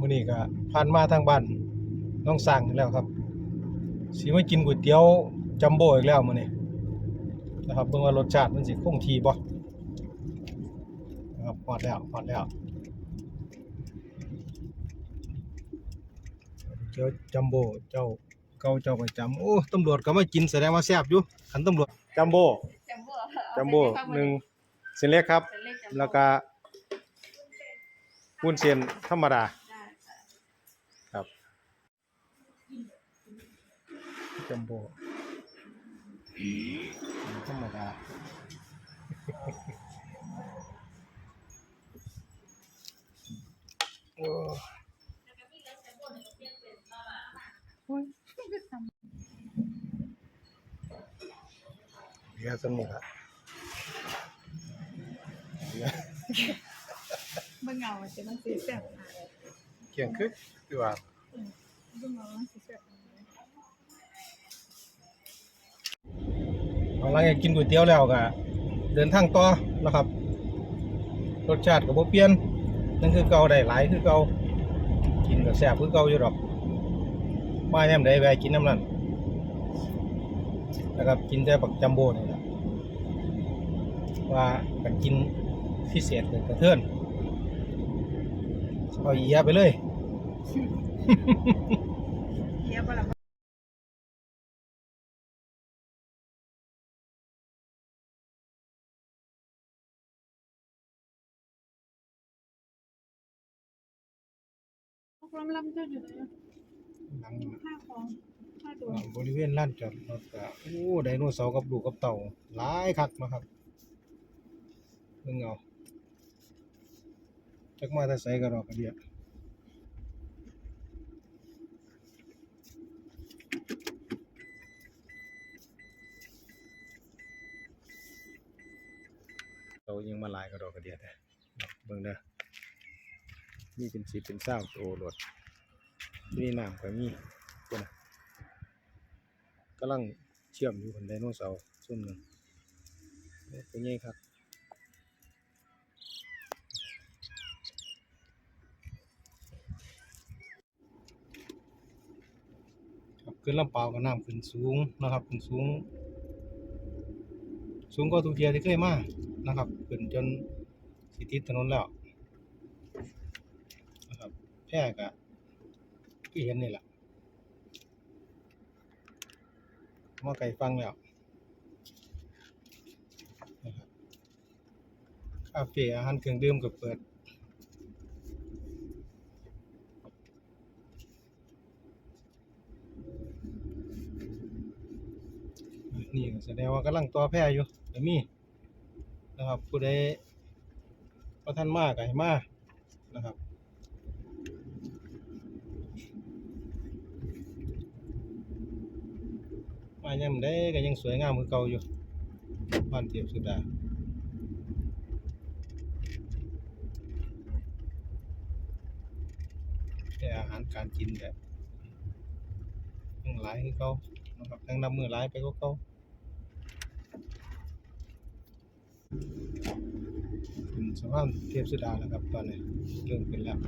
มื้อนี้ก็ผ่านมาทางบ้านน้องสร้างนี่แล้วครับสิมากินก๋วยเตี๋ยวจัมโบ้อีกแล้วมื้อนี้นะครับเบิ่งว่ารสชาติมันสิคงที่บ่นะครับฮอดแล้วฮอดแล้วเจ้าจัมโบ้เจ้าเก่าเจ้าประจำโอ้ตำรวจก็มากินแสดงว่าแซ่บอยู่คันตำรวจจัมโบ้จัมโบ้จัมโบ้หนึ่งเส้นเล็กครับเส้นเล็กจัมโบ้แล้วก็วุ้นเส้นธรรมดา ได้ค่ะ ครับ จัมโบ้ธรรมดาโอ้เดี๋ยวสนุกอะเดี๋ยวเบิ่งเงามันจะมันสีแซ่บค่ะเกี่ยงคึกดีกว่าเบิ่งเงามันสีแซ่บ หลังจากกินก๋วยเตี๋ยวแล้วก็เดินทางต่อนะครับ รสชาติก็บ่เปลี่ยนนั่นคือเก่าได้หลายคือเก่ากินก็แซ่บคือเก่าอยู่ดอกมาแนมใดแวะกินน้ำนั้นนะครับกินแต่บักจัมโบ้นี่แหละว่ากันกินพิเศษเกินกระเทือนเอาอียะไปเลยเยียมบ่ล่ะ พวกลำลำจะอยู่ไหนอะหลังห้าฟองห้าตัวบริเวณลานจอดรถก็โอ้ไดโนเสาร์กับลูกกับเต่าหลายคักนะครับเพิ่งเอาจักมาแต่ใส่กระดอกกระเดียเรายังมาหลายกระดอกกระเดียแต่เบิ่งเด้อ นี่เป็นสีเป็นเศร้าโตรถที่นี่น้ำก็มีตัวนะกำลังเชื่อมอยู่บนไดโนเสาร์ส่วนหนึ่งเป็นไงครับครับขึ้นลำเปล่าวก็น้ำขึ้นสูงนะครับขึ้นสูง สูงกว่าทุกเทียที่เคยมานะครับขึ้นจนสิติดถนนแล้ว นะครับแพร่กะที่เห็นนี่แหละมาไก่ฟังแล้วนะครับคาเฟ่อาหารเครื่องดื่มก็เปิดนี่แสดงว่ากำลังต่อแพร่อยู่แต่มีนะครับผู้ใดประท่านมากก็ให้มานะครับ มายังได้ก็ยังสวยงามคือเก่าอยู่บ้านเทียบสุดาแต่อาหารการกินแบบยังหลายคือเก่านะครับยังนำมือหลายไปก็เก่าเป็นสะพานเทียบสุดาแล้วครับตอนนี้เริ่มขึ้นแล้ว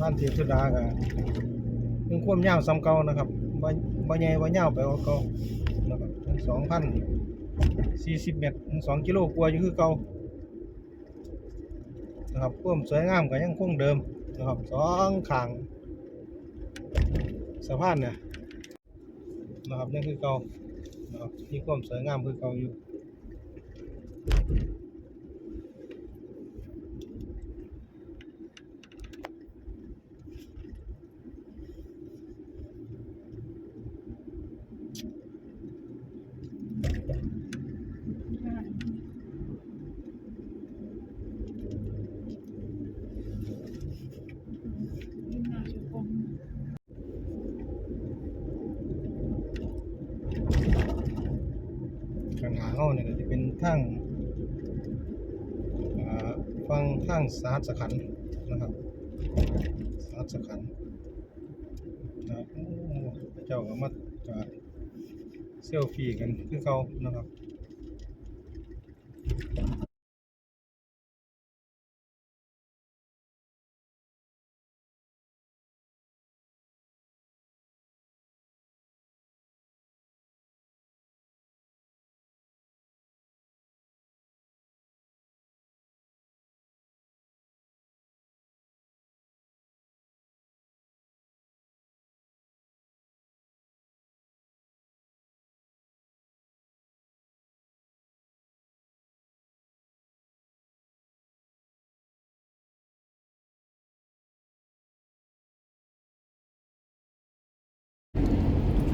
สะพานเทียสุดาก็ยังความยาซ้ำเก่านะครับบ่บ่ใหญ่บ่ยาไปกว่าเก่านะครับสองพันสี่สิบเมตรสองกิโลกว่าอยู่คือเก่านะครับความสวยงามก็ยังคงเดิมนะครับสองขางสะพานเนี่ยนะครับยังคือเก่านะครับมีความสวยงามคือเก่าอยู่ เป็นทั้งฟังทั้งสาสขันนะครับสาสขันนะเจ้าก็มาเซลฟี่กันคือเขานะครับ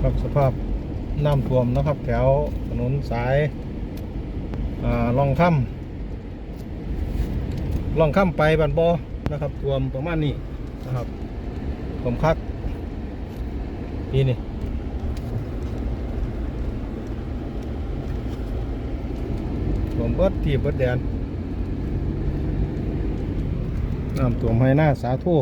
ครับ สภาพน้ำท่วมนะครับ แถวถนนสายาล่องค่ำล่องค่ำไปบันบอนะครับท่วมประมาณนี้นะครับผมคักนี่นี่ท่วมเบิดที่เบิดแดนน้ำท่วมให้หน้าสาธุ